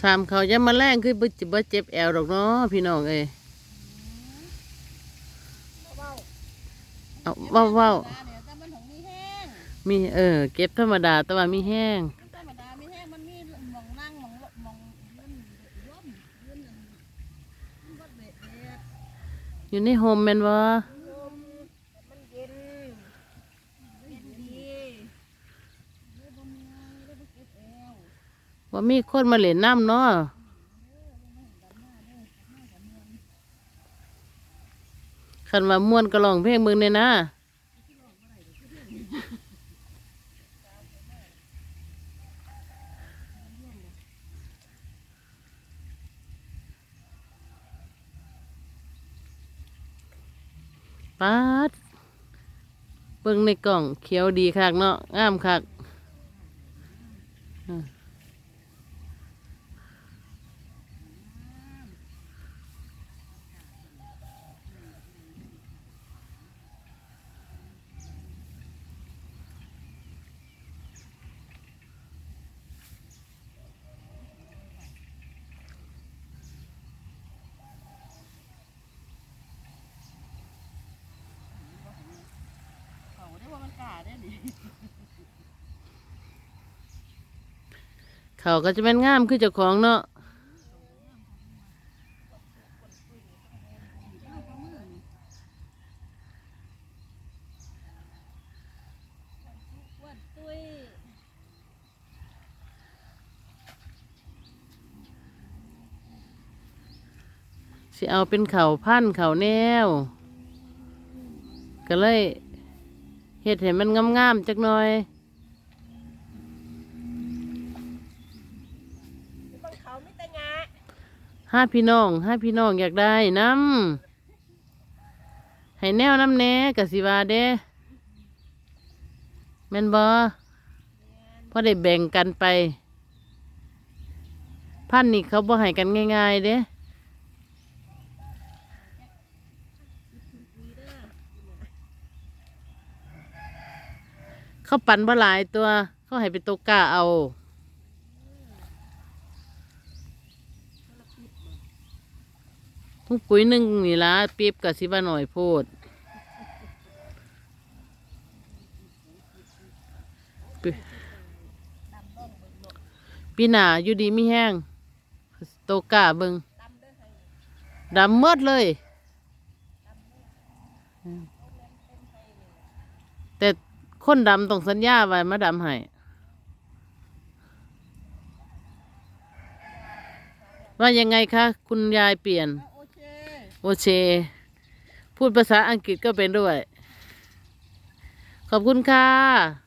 สามเขาจะมาแรงคือบ่จิบ่เจ็บแอวดอกเนาะพี่น้องเอ้ยเว้าเอาเว้าเว้าธรรมดเนี่ยแต่มันของมีแห้งมีเออ เก็บธรรมดาแต่ว่ามีแห้งธรรมดามีแห้งมันมีหมองนั่งหมองหมองยืนร่มยืนมันบ่เด็ดเด็ดอยู่ในโฮมแม่นบ่ ลมมันเย็นเย็นดีเลยบ่มีงานเลยบ่เก็บแอว ว่ามีคนมาเล่นน้ำเนาะคันว่าม่วนก็ร้องเพลงมึงเนี่ยนะปัดเบิ่งในกล่องเขียวดีคักเนาะงามคักเขาได้ว่ามันกล้าได้ดิ เขาก็จะเป็นงามคือเจ้าของเนาะสิเอาเป็นเข่าพันเข่าแนว ก็เลย เฮ็ดให้มันงามๆจักหน่อย บนเขาไม่ต่งาห้าพี่น้องห้าพี่น้องอยากได้น้ำให้แนวน้ำแหน่กสิวาเด้แม่นบ่พอได้แบ่งกันไป พันนี่เขาบ่ให้กันง่าย ๆ เด้ เขาปั่นบ่หลายตัว เขาให้เป็นตัวกล้าเอา ทุกปุ๋ยหนึ่งนี่ละปีบกับสิบาหน่อยโพดปีหนาอยู่ดีไม่แห้งโตกาเบิงดำด้วยดำเมดเลย คนดำต้องสัญญาไว้มาดำให้ว่ายังไงคะ คุณยายเปลี่ยน โอเค โอเค พูดภาษาอังกฤษก็เป็นด้วย ขอบคุณค่ะ